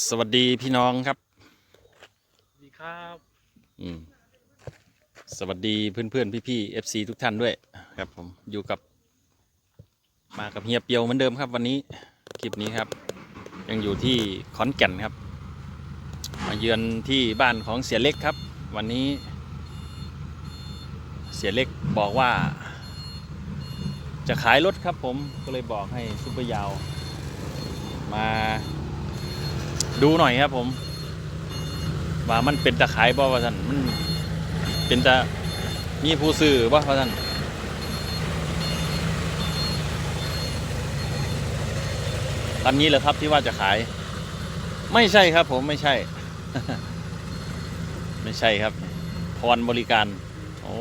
สวัสดีพี่น้องครับ สวัสดีครับอืมสวัสดีเพื่อนเพื่อนพี่พี่เอฟซีทุกท่านด้วยครับ ผมอยู่กับ มากับเฮียเปียวเหมือนเดิมครับ วันนี้คลิปนี้ครับ ยังอยู่ที่ขอนแก่นครับ มาเยือนที่บ้านของเสียเล็กครับ วันนี้ เสียเล็กบอกว่า จะขายรถครับผมก็เลยบอกให้ซุปเปอร์ยาว มา ดูหน่อยครับผม ว่ามันเป็นตะขายบ่ว่าท่านมันเป็นจะมีผู้ซื้อบ่ว่าท่านลำนี้เหรอครับที่ว่าจะขาย ไม่ใช่ครับ ผมไม่ใช่ ไม่ใช่ครับพรบริการโอ้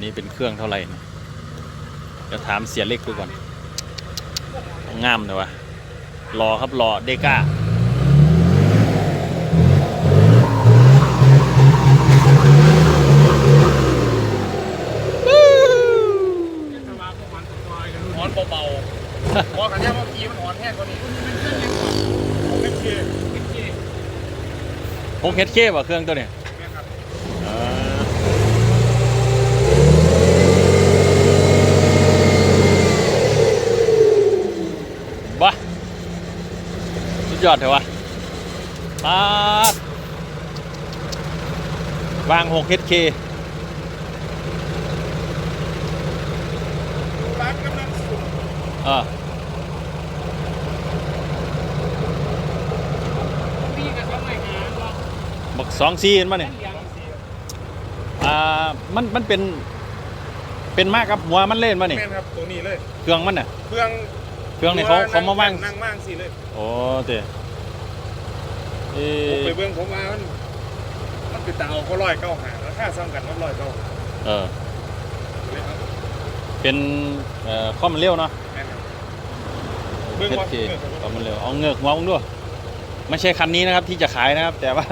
นี่เป็นเครื่องเท่าไหร่นะจะถามเสียเล็กดูก่อน งามเลยวะรอครับรอเดก้าหอนเบาๆพอกันแค่เมื่อกี้มันหอนแห้งกว่านี้มันเป็นเคเป็นเคพกเฮดเคป่ะเครื่องตัวเนี้ย เนี่ยครับ อ่าบ้าสุด ยอดเถอะวะปาดวาง 6 HK ร้านกำลังสุกเออพี่กับเขาหน่อยหาลองบักสองซีเห็นป่ะเนี่ยเลี้ยงสิอ่ามันมันเป็นเป็นมากครับหัวมันเล่นป่ะนี่แม่นครับตัวนี้เลยเครื่องมันน่ะเครื่อง เครื่องนี่เขาเขามาว่างนั่งว่างสิเลยโอ้เตะเอผมไปอเบื้องผมว่ามันมันคือตาเอาเขาลอยเก้าหาแล้วค่าซ้ำกันมันลอยเก้าหาเออเลยครับเป็นเอ่อข้อมันเร็วเนาะแม่นครับเบื้องเฮดวัดเคเบื้องข้อมันเร็วเอาเงือกหัวมึงด้วยไม่ใช่คันนี้นะครับที่จะขายนะครับ แต่ว่า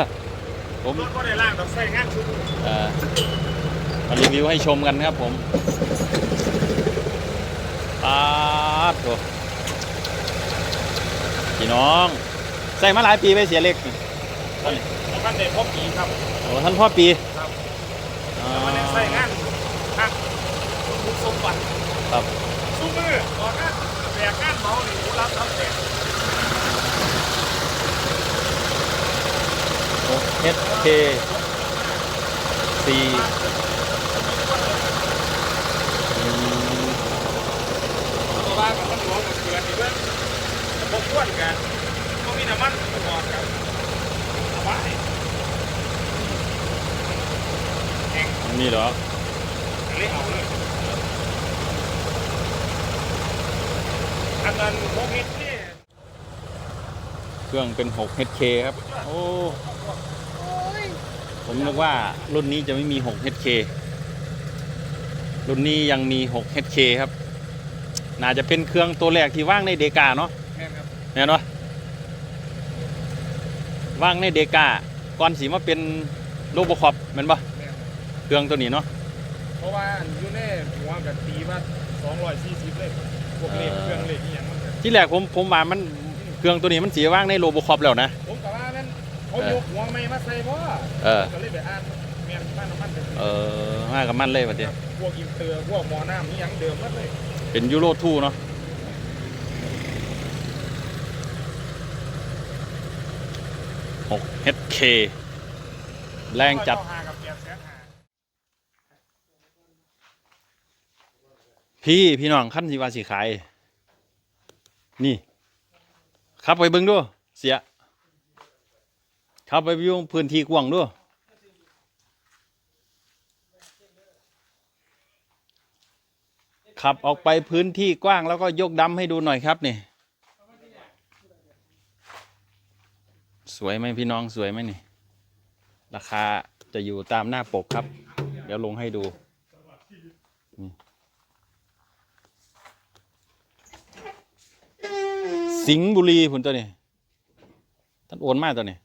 ผมรถก็ได้ล่างต้องใส่งานชุดเอ่อมารีวิวให้ชมกันครับผมปาดโถ พี่น้องใส่มาหลายปีไปเสียเล็กนี่แล้วกันเด็กพบปีครับโอ้ท่านพ่อปีครับอ่าแล้วมันยังใส่งานครับทุกสมบัติครับสู้มือออกงานแบกงานเมาหนิผู้รับรับแบกเฮดเคสี่อืม ตัวบ้านกับมันหัวกับเกลือนี่เพื่อน พบก้วนกันก็มีน้ำมันก่อนกันเอาไว้แห้งนี่เหรอเละเอาเลยอันนั้นพวกฮิตนี่เครื่องเป็น 6 HK ครับ โอ้ ผมนึกว่ารุ่นนี้จะไม่มี 6 HK รุ่นนี้ยังมี 6 HK ครับ น่าจะเป็นเครื่องตัวแรกที่ว่างในเดกาเนาะ เห็นปะว่างในเดกาก่อนสีมาเป็นโลโบคอปแมันปะแม่นครับเครื่องตัวนี้เนาะเพราะว่าอยู่ในหัวกับตีว่า240เลยพวกเลขเครื่องเลขนี่ยังมันก็ที่แรกผมผมว่ามันเครื่องตัวนี้มันสีว่างในโลโบคอปแล้วนะ ผมกับว่านั่นเขายกหัวไม่มาใส่เพราะเออ ก็เลยไปอ่านเมียนบ้านน้ำมันเป็นเออมากับมันเลยวันเดียวพวกอินเตอร์พวกหมอน้ำนี่ยังเดิมหมดเลย เป็นยูโรทูเนาะ หก HK แรงจัด พี่พี่น้องขั้นสีวาสีขาย นี่ขับไปเบิ้งด้วยเสียขับไปวิวพื้นที่กว้างด้วยขับออกไปพื้นที่กว้างแล้วก็ยกดำให้ดูหน่อยครับนี่ สวยไหมพี่น้องสวยไหมนี่ ราคาจะอยู่ตามหน้าปกครับ เดี๋ยวลงให้ดูสิงห์บุรีผุนตัวนี้ท่านโอนมาตัวนี้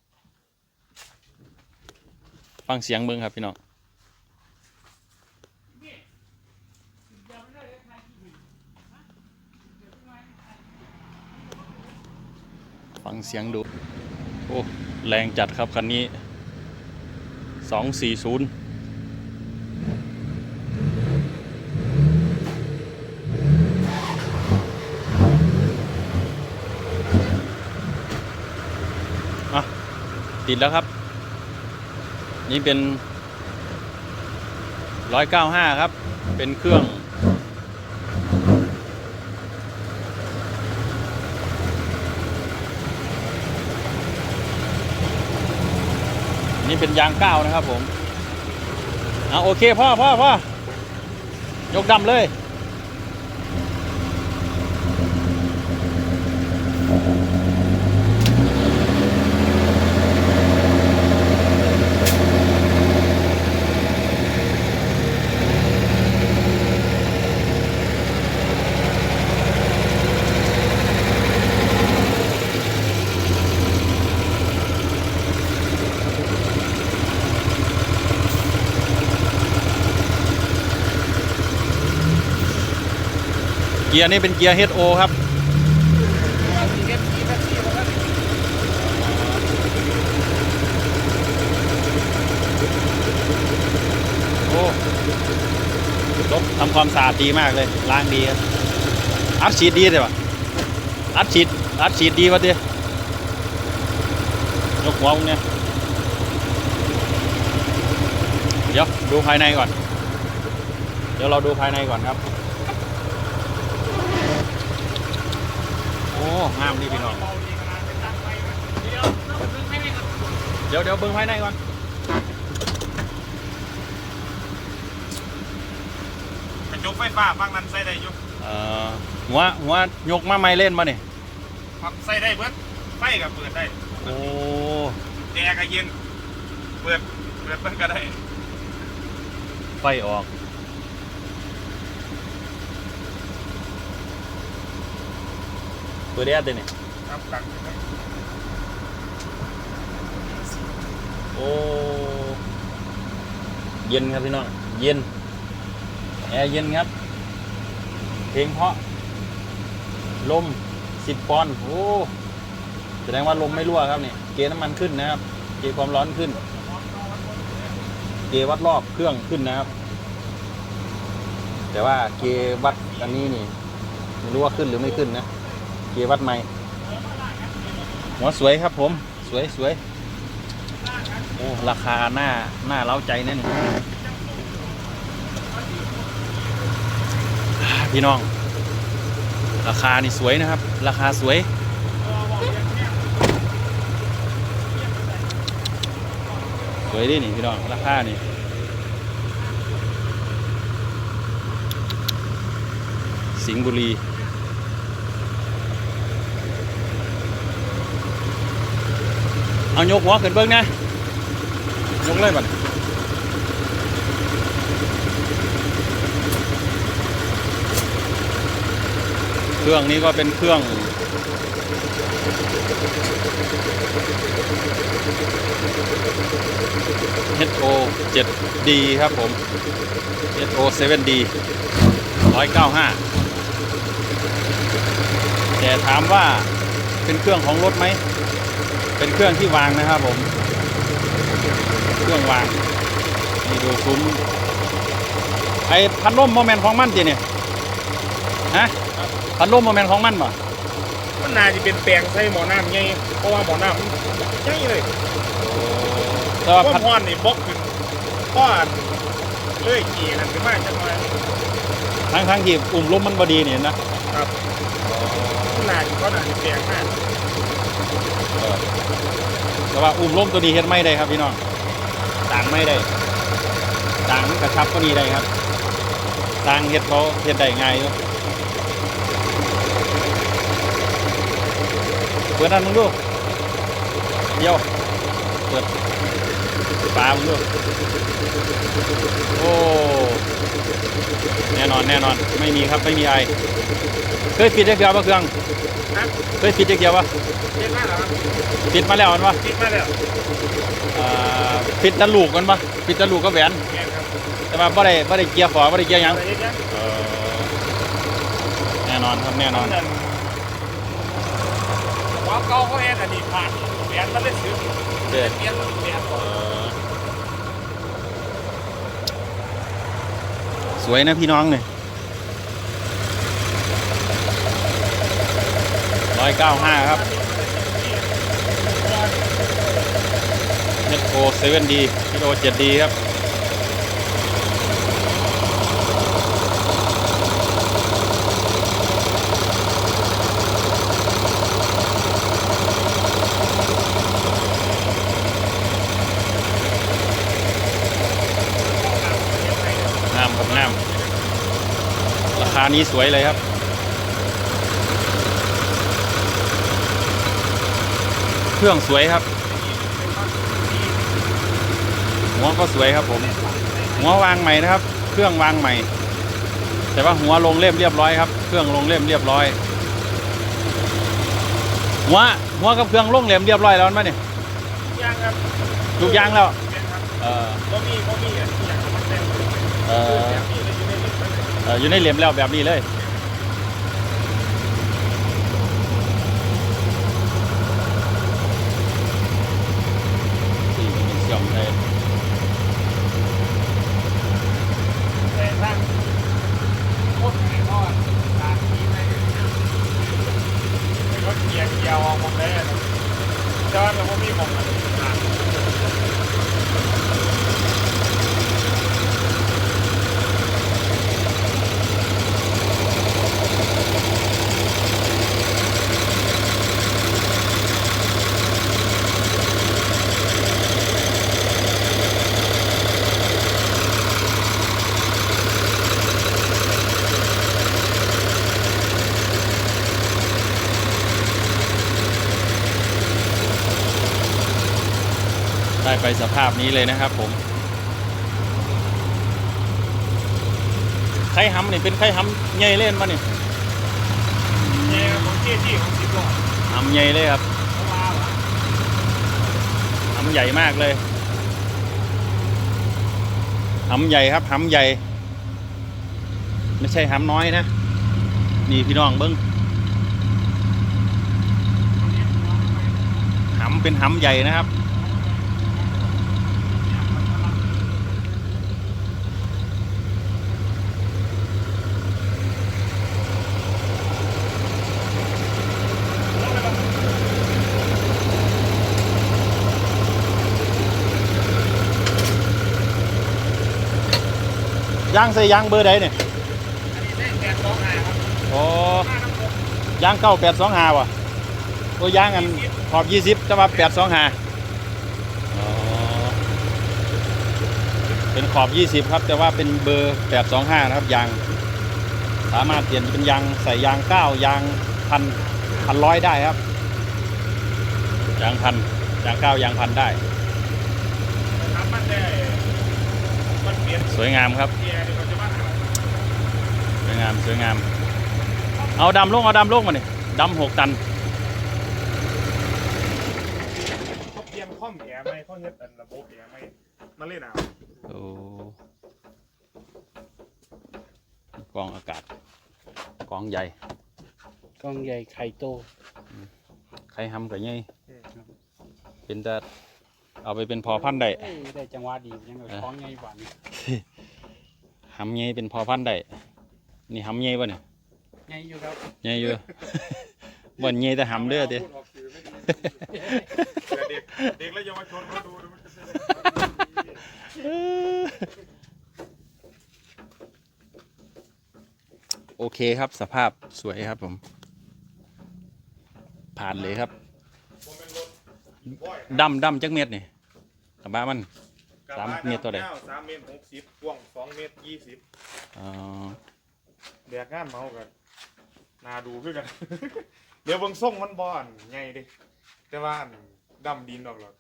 ฟังเสียงเบิ้งครับพี่น้องฟังเสียงดู อ้แรงจัดครับคันนี้สองสี่ศูนย์อะติดแล้วครับ นี่เป็นร้อยเก้าห้าครับ เป็นเครื่อง นี่เป็นยางก้าวนะครับผมอะโอเคพ่อพ่อพ่อยกดำเลย กียร์นี่เป็นเกียร์ HO ครับโอ้รถทำความสะอาดดีมากเลยล้างดีครับอัดฉีดดีเลยปะอัดฉีดอัดฉีดดีวะเดียยกหัวมึงเนี่ยเดี๋ยวดูภายในก่อน เดี๋ยวเราดูภายในก่อนครับ โอ้ งามดีพี่น้อง เดี๋ยวเดี๋ยวเบิ้งภายในก่อนกระจกไฟฟ้าฟังนั้นใส่ได้อยู่เอ่อหัวหัวยกมาไม่เล่นมาเนี่ยครับใส่ได้เบิดไฟก็เปิดได้โอ้แอร์ก็เย็น เปิด เปิดเพิ่นก็ได้ ไฟออก เปิดแอร์เต็เนี่ยครับตังโอ้เย็นครับพี่น้องเย็นแอร์เย็นครับ เพลงเพราะ ลมสิบปอนด์โอ้แสดงว่าลมไม่รั่วครับเนี่ยเกณฑ์น้ำมันขึ้นนะครับ เกณฑ์ความร้อนขึ้น เกณฑ์วัดรอบเครื่องขึ้นนะครับ แต่ว่าเกณฑ์วัดอันนี้นี่ไม่รู้ว่าขึ้นหรือไม่ขึ้นนะ เกณฑ์วัดใหม่ หัวสวยครับผม สวยสวยโอ้ราคาหน้าหน้าเล้าใจแน่นี่พี่น้อง ราคานี่สวยนะครับ ราคาสวย สวยดินี่พี่น้อง ราคานี่สิงห์บุรี เอายกหัวขึ้นเบิ้งนะยกเลยบัดเครื่องนี้ก็เป็นเครื่อง HO 7D ครับผม HO 7D 195 แต่ถามว่าเป็นเครื่องของรถไหม เป็นเครื่องที่วางนะครับผม เครื่องวาง นี่ดูซุ้ม ไอ้พัดลมโมเมนต์ของมันจีเนี่ยฮะพัดลมโมเมนต์ของมันป่ะมันน่าจะเป็นแปลงใส่หมอน้ำไงเพราะว่าหมอน้ำมันใหญ่เลยแต่ว่าควาพัมดร้อนนี่บล็อกขึ้นก้อนเลื่อยกี่นั่นขึ้นมาจังเลยทั้งทั้งที่อุ่มลมมันบดีเนี่ยนะมันน่าจะก็น่าจะแปลงมาก แต่ว่าอุ่มลมตัวนี้เฮ็ดไม่ได้ครับพี่น้องต่างไม่ได้ต่างกระชับก็นี้ได้ครับต่างเฮ็ดเขาเฮ็ดได้ง่ายอยู่เปิดนั่นมึงดูเดี๋ยวเปิดปลามึงดูโอ้แน่นอนแน่นอนไม่มีครับไม่มีไอเคยปิดได้เกี่ยวปะเครื่อง นะเคยปิดได้เกี่ยวปะเจ็บมากเหรอครับปิดมาแล้วมันปะติดมาแล้วอ่าปิดตะลูกมันปะปิดตะลูกก็แหวนแม่นครับแต่ว่าบ่ได้บ่ได้เกียร์ฝอบ่ได้เกียร์หยังอะไรเงี้ยเออแน่นอนครับแน่นอนนั่นคว่าเก่าเขาเฮ็ดอันนี้ผ่านแบนมันเลยซื้อเด็ดเปลี่ยนแบนก่อนสวยนะพี่น้องเนี่ย ร้อยเก้าห้าครับเน็ตโอเซเว่นดีพีโอเจ็ดดีครับงามครับงามราคานี้สวยเลยครับ เครื่องสวยครับ หัวก็สวยครับผม หัววางใหม่นะครับ เครื่องวางใหม่ แต่ว่าหัวลงเล่มเรียบร้อยครับ เครื่องลงเล่มเรียบร้อย หัวหัวกับเครื่องลงเล่มเรียบร้อยแล้วมั้ยเนี่ยย่างครับทุกอย่างแล้วแม่นครับเออบ่มีบ่มีอันที่อยากจะมาแต่งเออแบบนี้เลยอยู่ในลิฟต์เลยเอออยู่ในเหลี่ยมแล้วแบบนี้เลย ที่เป็นเสี่ยงเลย แต่ถ้าโคตรแข็งทอดตาทีไม่รถเกียร์เกียวเอาหมดเลยจอดแล้วบ่มีผมอะ ได้ไปสภาพนี้เลยนะครับผมไข่ห้ำนี่เป็นไข่ห้ำใหญ่เล่นมาเนี่ยเนี่ยผมเที่ที่ของสิบล้อห้ำใหญ่เลยครับเขาว่าว่ะห้ำใหญ่มากเลยห้ำใหญ่ครับห้ำใหญ่ ไม่ใช่ห้ำน้อยนะ นี่พี่น้องเบิ้งห้ำเป็นห้ำใหญ่นะครับ ยางใส่ยางเบอร์ใดเนี่ยอันนี้ได้แปดสองห้าครับโอ้ห้าน้ำผมยางเก้าแปดสองหาวะโอ้ยางอันขอบยี่สิบแต่ว่าแปดสองหาเป็นขอบยี่สิบครับ แต่ว่าเป็นเบอร์แปดสองห้านะครับยาง สามารถเปลี่ยนเป็นยางใส่ยางเก้ายางพันพันร้อยได้ครับยางพันยางเก้ายางพันได้ น้ำมันได้มันเปลี่ยน สวยงามครับเกียร์เดี๋ยวเราจะมาหาสวยงามสวยงาม เอาดำลงเอาดำลงมาเนี่ยดำหกตันเขาเปลี่ยนข้อมแอร์ไหมเขาเฮ็ดอันระบบแอร์ไหมมาเล่นเอาโอ้กองอากาศกองใหญ่กล้องใหญ่ไข่โตใครทำกับไงเป็นจะเอาไปเป็นพอพันธุ์ได้เอ้ยได้จังหวะดียังไงเออคล้องใหญ่หวาน ทำไงเป็นพอพันธุ์ได้ นี่ทำไงวะเนี่ยใหญ่อยู่ครับไงอยู่บ่นไงแต่ทำเด้อเด้ พูดออกสื่อไม่ดีเผื่อเด็กเด็กและเยาวชนเขาดูมันจะเป็นโอเคครับสภาพสวยครับผม ผ่านเลยครับ ผมเป็นรถบ่อย ดำดำจักเม็ดนี่กระบะมัน สามเมตรเท่าไหร่สามเมตรหกสิบกว้างสองเมตรยี่สิบอ๋อแดกงานเมากันนาดูคือกัน เดี๋ยวเบิ่งส่งมันบ่อนไงดิแต่ว่าอันดำดินออกหรอก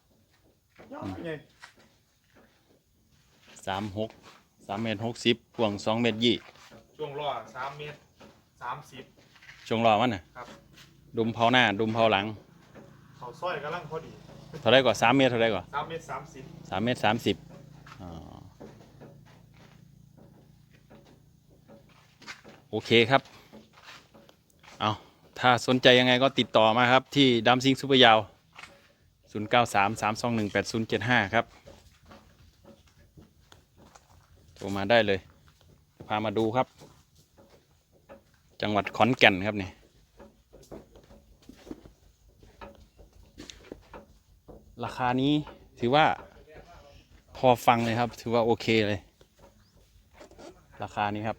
ยอดไงสามหกสามเมตรหกสิบกว้างสองเมตรยี่ช่วงล้อสามเมตรสามสิบ ช่วงรอมันน่ะครับ ดุมเผาหน้า ดุมเผาหลัง เขาซ้อยกำลังพอดี เท่าไรกว่าสามเมตรเท่าไรกว่าสามเมตรสามสิบสามเมตรสามสิบอ๋อโอเคครับ เอาถ้าสนใจยังไงก็ติดต่อมาครับ ที่ดัมซิงซูเปอร์ยาว 093 321 8075 ครับ โทรมาได้เลย พามาดูครับ จังหวัดขอนแก่นครับนี่ ราคานี้ถือว่าพอฟังเลยครับ ถือว่าโอเคเลย ราคานี้ครับ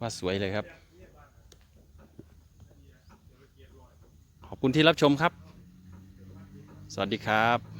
ว่าสวยเลยครับ ขอบคุณที่รับชมครับ สวัสดีครับ